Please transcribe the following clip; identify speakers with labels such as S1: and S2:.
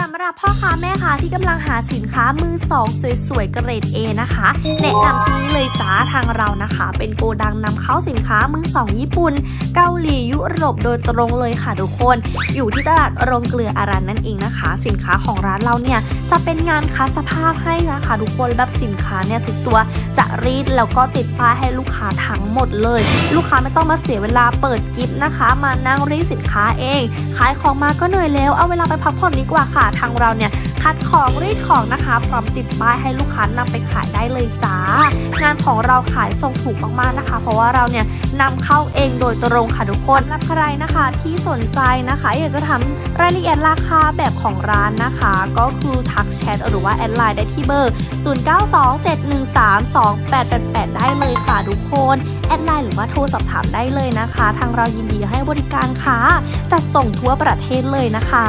S1: สำหรับพ่อค้าแม่ค้าที่กำลังหาสินค้ามือสองสวยๆเกรด A นะคะแนะนำที่นี่เลยจ้าทางเรานะคะ เป็นโกดังนำเข้าสินค้ามือสองญี่ปุ่น เกาหลียุโรปโดยตรงเลยค่ะทุกคน อยู่ที่ตลาดโรงเกลืออารันนั่นเองนะคะ สินค้าของร้านเราเนี่ยจะเป็นงานคัดสภาพให้นะคะทุกคนแบบสินค้าเนี่ยทุกตัวจะรีดแล้วก็ติดป้ายให้ลูกค้าทั้งหมดเลย ลูกค้าไม่ต้องมาเสียเวลาเปิดกิฟต์นะคะ มานั่งรีดสินค้าเอง ขายของมาก็เหนื่อยแล้วเอาเวลาไปพักผ่อนดีกว่าค่ะทางเราเนี่ยคัดของรีดของนะคะ พร้อมติดป้ายให้ลูกค้านำไปขายได้เลยจ้างานของเราขายส่งถูกมากๆนะคะ เพราะว่าเราเนี่ยนำเข้าเองโดยตรงค่ะทุกคนสำหรับใครนะคะที่สนใจนะคะ อยากจะทำรายละเอียดราคาแบบของร้านนะคะ ก็คือทักแชทหรือว่าแอดไลน์ได้ที่เบอร์ 0927132888 ได้เลยค่ะทุกคนแอดไลน์หรือว่าโทรสอบถามได้เลยนะคะ ทางเรายินดีให้บริการค่ะจัดส่งทั่วประเทศเลยนะคะ